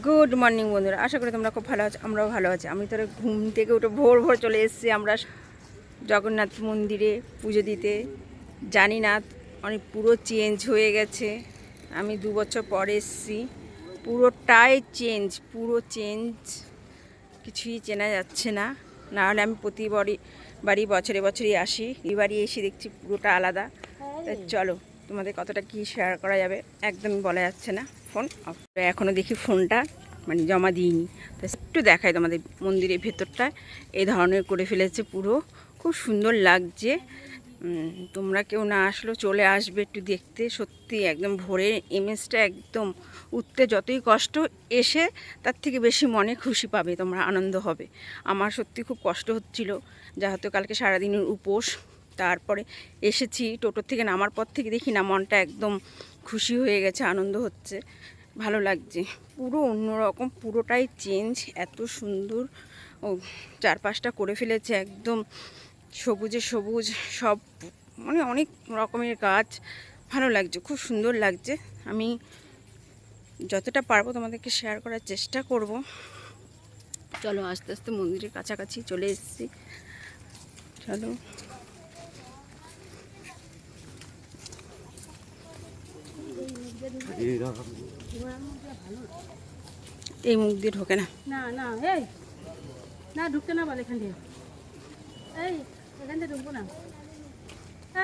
Good morning বন্ধুরা। আশা করি তোমরা খুব ভালো আছো আমরাও ভালো আছি। আমি তোরা ঘুম থেকে উঠে ভোর ভোর চলে এসেছি আমরা জগন্নাথ মন্দিরে পুজো দিতে। জানি না অনেক পুরো চেঞ্জ হয়ে গেছে। আমি দু বছর পরে এসেছি। পুরোটাই চেঞ্জ পুরো চেঞ্জ কিছুই চেনা যাচ্ছে না। নাহলে আমি প্রতি বাড়ি বাড়ি বছরে বছরই আসি। এবারই এসে দেখছি পুরোটা আলাদা। চলো। তোমাদের কতটা কি শেয়ার করা যাবে? একদমই বলা যাচ্ছে না। ফোন। এখনও দেখি ফোনটা মানে জমা দিইনি। তো একটু দেখায় তোমাদের মন্দিরের ভেতরটা। এই ধরনের করে ফেলেছে পুরো। খুব সুন্দর লাগছে। তোমরা কেউ না আসলেও চলে আসবে একটু দেখতে। সত্যি একদম ভোরের ইমেজটা একদম উঠতে যতই কষ্ট এসে তার থেকে বেশি মনে খুশি পাবে, তোমরা আনন্দ হবে। আমার সত্যি খুব কষ্ট হচ্ছিল। যা হয়তো কালকে সারাদিনের উপোস। তারপরে এসেছি, টোটোর থেকে নামার পর থেকে দেখি না, মনটা একদম খুশি হয়ে গেছে, আনন্দ হচ্ছে, ভালো লাগছে। পুরো অন্যরকম, পুরোটাই চেঞ্জ এত সুন্দর। ও, চারপাশটা করে ফেলেছে একদম, সবুজে সবুজ, সব মানে অনেক রকমের গাছ, ভালো লাগছে, খুব সুন্দর লাগছে। আমি যতটা পারব তোমাদেরকে শেয়ার করার চেষ্টা করব। চলো আস্তে আস্তে মন্দিরের কাছাকাছি চলে এসেছি। চলো। এই মুখ দিয়ে ঢোকে না। না না এই। না ঢুকতে না বলে এখান দিয়ে। এই এখান থেকে ঢুকবো না।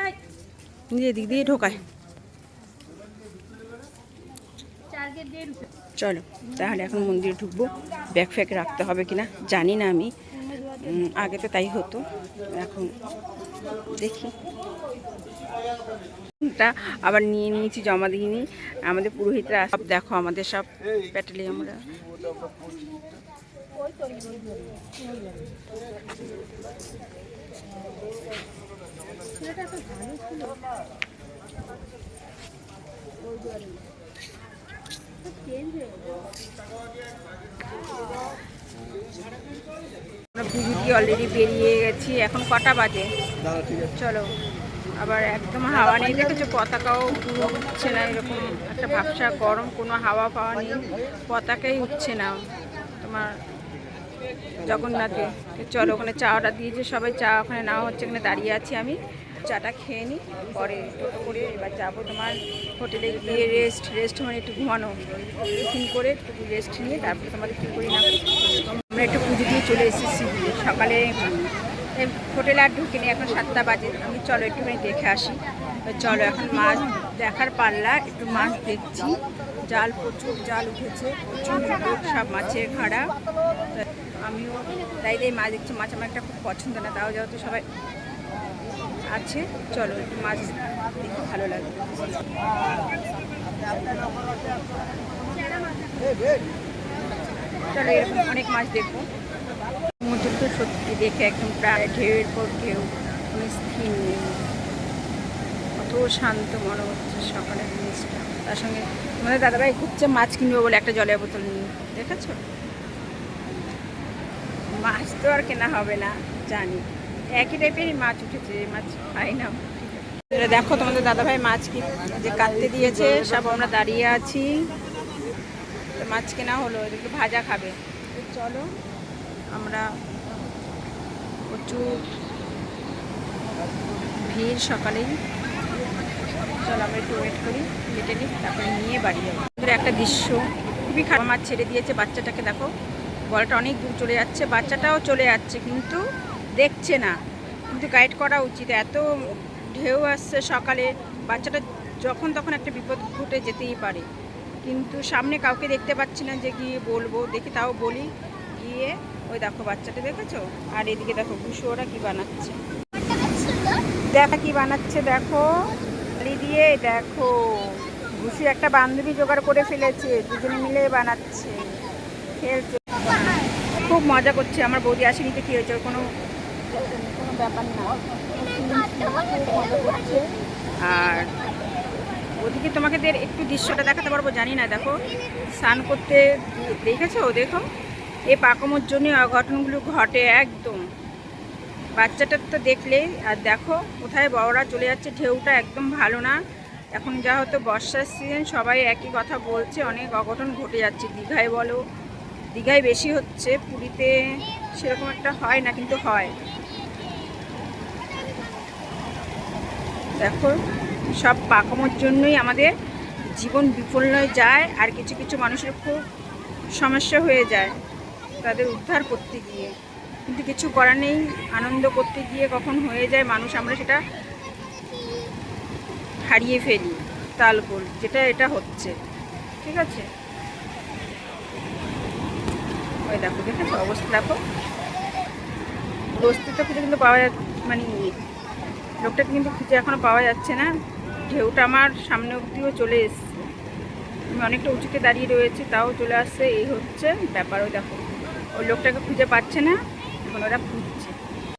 এই। দিক দিয়ে ঢোকায়। দিয়ে চলো তাহলে এখন মন্দিরে ঢুকবো। ব্যাগ ফ্যাগ রাখতে হবে কিনা জানি না আমি। আগে তো তাই হতো। এখন দেখি। টা আবার নিয়ে নিয়েছি জমা দিইনি। আমাদের পুরোহিতরা সব দেখো আমাদের সব প্যাটালি আমরা পুজো দিয়ে অলরেডি বেরিয়ে গেছি এখন কটা বাজে? চলো। আবার একদম হাওয়া নেই, দেখেছ? পতাকাও উঠছে না, এরকম একটা ভাবসা গরম, কোনো হাওয়া পাওয়া নেই, পতাকাই উঠছে না তোমার জগন্নাথে। চলো, ওখানে চা অর্ডার দিয়েছে সবাই চা ওখানে নেওয়া হচ্ছে এখানে দাঁড়িয়ে আছি আমি। চাটা খেয়ে নিই পরে টোটো করে এবার যাব তোমার হোটেলে গিয়ে রেস্ট রেস্ট মানে একটু ঘুমানো। টিফিন করে একটু রেস্ট নিয়ে তারপরে তোমাদের কী করি না আমরা একটু পুজো দিয়ে চলে এসেছি। সকালে হোটেলে আর ঢুকিনি, এখন সাতটা বাজে। আমি চলো একটুখানি দেখে আসি। চলো, এখন মাছ দেখার পাল্লা, একটু মাছ দেখছি। জাল, প্রচুর জাল উঠেছে, প্রচুর সব মাছের তা আমিও তাই তাই মাছ দেখছি। মাছ আমার একটা খুব পছন্দ না, তাও যেহেতু সবাই আছে, চলো একটু মাছ দেখতে ভালো লাগবে। চলো, এরকম অনেক মাছ দেখব। সমুদ্র তো সত্যি দেখে একদম প্রায় ঢেউয়ের পর ঢেউ, কোনো স্থির নেই। কত শান্ত মনে হচ্ছে সকালের জিনিসটা। তার সঙ্গে তোমাদের দাদাভাই ঘুরছে মাছ কিনবে বলে একটা জলের বোতল নিয়ে। দেখেছ? মাছ তো আর কেনা হবে না, জানি। একই টাইপেরই মাছ উঠেছে মাছ খাই না। দেখো তোমাদের দাদাভাই মাছ কি যে কাটতে দিয়েছে, সব আমরা দাঁড়িয়ে আছি। মাছ কেনা হলো এদেরকে ভাজা খাবে। চলো, আমরা প্রচুর ভিড় সকালেই। চলো আমরা একটু ওয়েট করি, কেটে নিই, তারপরে নিয়ে বাড়ি যাব। একটা দৃশ্য। খুবই খারাপ। মাছ ছেড়ে দিয়েছে বাচ্চাটাকে, দেখো। বলটা অনেক দূর চলে যাচ্ছে, বাচ্চাটাও চলে যাচ্ছে, কিন্তু দেখছে না। কিন্তু গাইড করা উচিত। এত ঢেউ আসছে সকালে, বাচ্চাটা যখন তখন একটা বিপদ ঘটে যেতেই পারে। কিন্তু সামনে কাউকে দেখতে পাচ্ছি না যে গিয়ে বলব। দেখি তাও বলি, গিয়ে ওই দেখো বাচ্চাটা দেখেছ? আর এদিকে দেখো কুশু ওরা কী বানাচ্ছে? দেখা কি বানাচ্ছে দেখো? দিয়ে দেখো ঘুষি একটা বান্ধবী জোগাড় করে ফেলেছে দুজনে মিলে বানাচ্ছে খেলছে। খুব মজা করছে আমার বৌদি আসেনি তো কী হয়েছে কোনো কোনো ব্যাপার না। আর ওদিকে তোমাকে একটু দৃশ্যটা দেখাতে পারব জানি না দেখো স্নান করতে দেখেছ? দেখো। এই পাকমোর জন্য অঘটনগুলো ঘটে একদম। বাচ্চাটার তো দেখলে আর দেখো কোথায় বড়রা চলে যাচ্ছে, ঢেউটা একদম ভালো না। এখন যা হতো বর্ষার সিজন সবাই একই কথা বলছে, অনেক অঘটন ঘটে যাচ্ছে। দীঘায় বলো, দীঘায় বেশি হচ্ছে, পুরীতে সেরকম একটা হয় না, কিন্তু হয়। দেখো, সব পাকামোর জন্যই আমাদের জীবন বিপন্ন যায়, আর কিছু কিছু মানুষের খুব সমস্যা হয়ে যায়। তাদের উদ্ধার করতে গিয়ে। কিন্তু কিছু করার নেই, আনন্দ করতে গিয়ে কখন হয়ে যায় মানুষ, আমরা সেটা হারিয়ে ফেলি তালগোল যেটা এটা হচ্ছে। ঠিক আছে? ওই দেখো, দেখেছ? অবস্থা দেখো। অস্তিত্ব খুঁজে কিন্তু পাওয়া যাচ্ছে মানে লোকটাকে কিন্তু খুঁজে এখনও পাওয়া যাচ্ছে না। ঢেউটা আমার সামনে অব্দিও চলে এসছে। আমি অনেকটা উঁচুতে দাঁড়িয়ে রয়েছি, তাও চলে আসছে, এই হচ্ছে ব্যাপার, ওই দেখো। ওই লোকটাকে খুঁজে পাচ্ছে না, এখন ওরা খুঁজছে।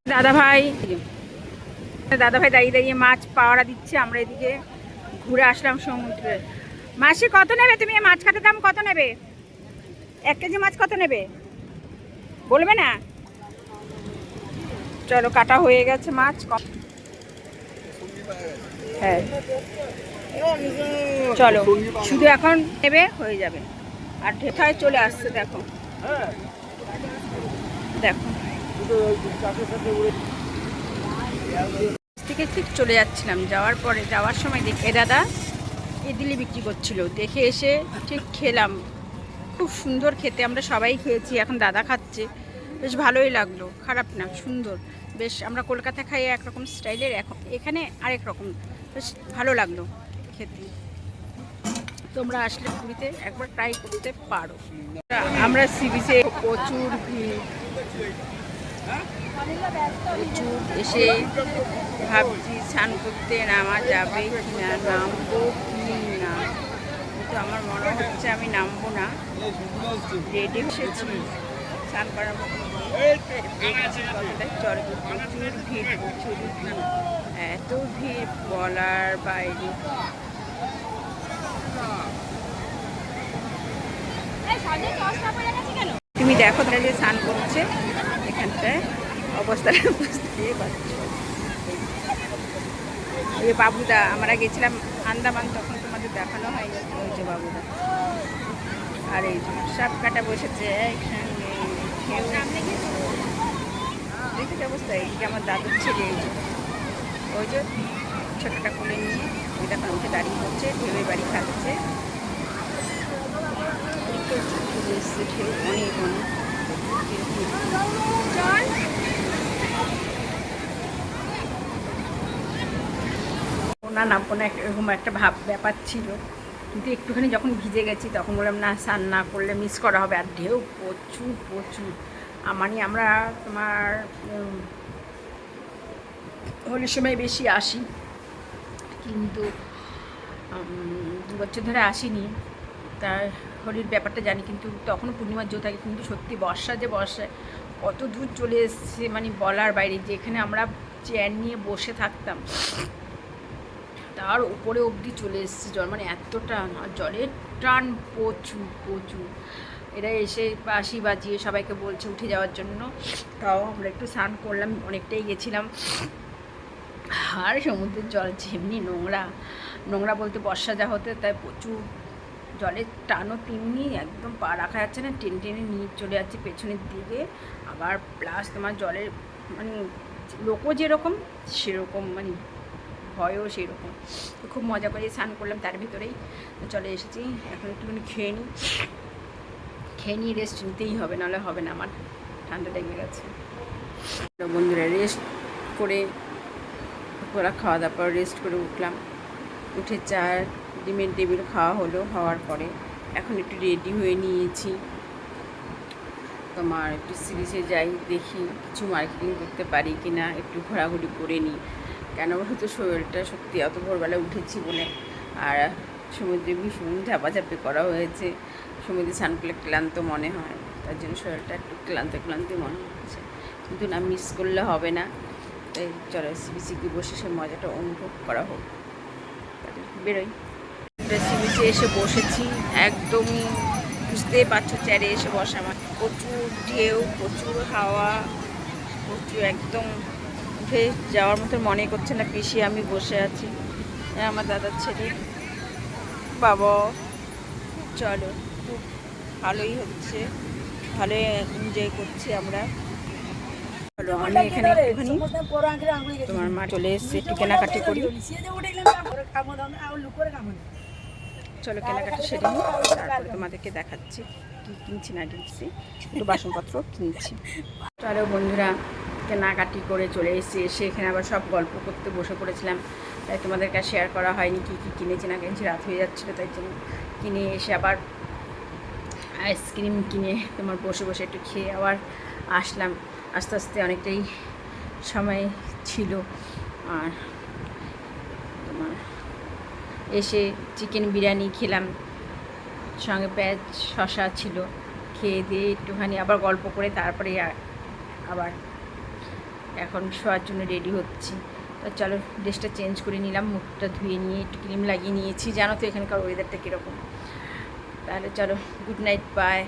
দাদা ভাই দাদা ভাই দাঁড়িয়ে দাঁড়িয়ে মাছ পাওয়ারা দিচ্ছে, আমরা এদিকে ঘুরে আসলাম সমুদ্রে। মাসে কত নেবে তুমি? মাছ কাটার দাম কত নেবে? এক কেজি মাছ কত নেবে? বলবে না? চলো, কাটা হয়ে গেছে মাছ ক- হ্যাঁ। চলো, শুধু এখন নেবে, হয়ে যাবে। আর ঢেঠায় চলে আসছে, দেখো। দেখো। থেকে ঠিক চলে যাচ্ছিলাম, যাওয়ার পরে, যাওয়ার সময় দেখে দাদা ইডলি বিক্রি করছিল। দেখে এসে ঠিক খেলাম। খুব সুন্দর খেতে, আমরা সবাই খেয়েছি, এখন দাদা খাচ্ছে। বেশ ভালোই লাগল, খারাপ না, সুন্দর। বেশ, আমরা কলকাতা খাই একরকম স্টাইলের, এখন এখানে আরেক রকম, বেশ ভালো লাগল খেতে। তোমরা আসলে পুরীতে একবার ট্রাই করতে পারো। আমরা সি বিচে প্রচুর ভিড়। প্রচুর এসে ভাবছি, স্নান করতে নামা যাবে কি না নামবো কি না কিন্তু আমার মনে হচ্ছে আমি নামবো না। রেডি এসেছি। স্নান করার চলে প্রচুর ভিড় প্রচুর ভিড়। এত ভিড় বলার বাইরে। তুমি দেখো তারা যে স্নান করছে এখানটায়। অবস্থাটা বুঝতেই পারছ। ওই বাবুদা, আমরা গেছিলাম আন্দামান, তখন তোমাদের দেখানো হয়নি। ওই যে বাবুদা। আর এই সাপ কাটা বসেছে দেখেছি অবস্থা, এই যে আমার দাদুর ছেলে। ওই যে ছোটটা কোলে নিয়ে ওই দেখো উঠে দাঁড়িয়ে হচ্ছে ঢেউয়ের বাড়ি খাচ্ছে। ঢেউ অনেক না এরকম একটা ভাব ব্যাপার ছিল। কিন্তু একটুখানি যখন ভিজে গেছি, তখন বললাম, না স্নান না করলে মিস করা হবে। আর ঢেউ প্রচুর প্রচুর। মানে আমরা তোমার হোলির সময় বেশি আসি। কিন্তু দু বছর ধরে আসিনি। তার হোলির ব্যাপারটা জানি, কিন্তু তখনও পূর্ণিমার জো থাকে কিন্তু সত্যি বর্ষা যে বর্ষায় কত দূর চলে এসছে মানে বলার বাইরে, যেখানে আমরা চেয়ার নিয়ে বসে থাকতাম, তার উপরে অবধি চলে এসছে জল মানে এত টান আর জলের টান প্রচুর প্রচুর। এরা এসে বাঁশি বাজিয়ে সবাইকে বলছে উঠে যাওয়ার জন্য, তাও আমরা একটু স্নান করলাম, অনেকটাই গেছিলাম। আর সমুদ্রের জল যেমনি নোংরা নোংরা বলতে বর্ষা যা হতে, তাই প্রচুর জলের টানও তেমনি একদম পা রাখা যাচ্ছে না, টেনে টেনে নিয়ে চলে যাচ্ছে পেছনের দিকে। আবার প্লাস তোমার জলের মানে লোকও যেরকম, সেরকম মানে ভয়ও সেরকম। খুব মজা করে স্নান করলাম তার ভিতরেই। চলে এসেছি, এখন একটুখানি খেয়ে নিই। খেয়ে নিয়ে রেস্ট নিতেই হবে, নাহলে হবে না আমার। ঠান্ডা লেগে গেছে। বন্ধুরা রেস্ট করে ওরা খাওয়া দাওয়ার পর রেস্ট করে উঠলাম। উঠে চা ডিমের টেবিল খাওয়া হলো, হওয়ার পরে এখন একটু রেডি হয়ে নিয়েছি। তোমার একটু সিরিজে যাই, দেখি কিছু মার্কেটিং করতে পারি কি না একটু ঘোরাঘুরি করে নিই। কেন হয়তো শরীরটা সত্যি অত ভোরবেলা উঠেছি বলে। আর সমুদ্রে ভীষণ ঝাপাঝাপি করা হয়েছে। সমুদ্রে স্নান করলে ক্লান্ত মনে হয়, তার জন্য শরীরটা একটু ক্লান্ত ক্লান্তি মনে হচ্ছে। কিন্তু না মিস করলে হবে না। তাই চলো সিবিসিকে বসে সে মজাটা অনুভব করা হোক। সিবিসি এসে বসেছি। একদম বুঝতেই পারছ চেয়ারে এসে বসে আমার। প্রচুর ঢেউ প্রচুর হাওয়া প্রচুর একদম উঠে যাওয়ার মতো মনে করছে না পিছিয়ে আমি বসে আছি। এ আমার দাদার ছেলে। বাবা চলো খুব ভালোই হচ্ছে। ভালোই এনজয় করছি আমরা। চলো আমি এখানে একটুখানি তোমার মা চলে এসছে একটু কেনাকাটি করি। চলো কেনাকাটি সেরে নিই, তারপরে তোমাদেরকে দেখাচ্ছি কী কিনছি না কিনছি একটু বাসনপত্র কিনছি। চলো বন্ধুরা, কেনাকাটি করে চলে এসেছি, এসে এখানে আবার সব গল্প করতে বসে পড়েছিলাম। তাই তোমাদেরকে শেয়ার করা হয়নি কী কী কিনেছি না কিনেছি, রাত হয়ে যাচ্ছিল, তাই জন্য কিনে এসে আবার আইসক্রিম কিনে তোমার বসে বসে একটু খেয়ে আবার আসলাম। আস্তে আস্তে অনেকটাই সময় ছিল, আর এসে চিকেন বিরিয়ানি খেলাম। সঙ্গে পেঁয়াজ শশা ছিল। খেয়ে দিয়ে একটুখানি আবার গল্প করে তারপরে আবার এখন শোয়ার জন্য রেডি হচ্ছি। তো চলো ড্রেসটা চেঞ্জ করে নিলাম, মুখটা ধুয়ে নিয়ে একটু ক্রিম লাগিয়ে নিয়েছি। জানো তো এখানকার ওয়েদারটা কীরকম। তাহলে চলো গুড নাইট বাই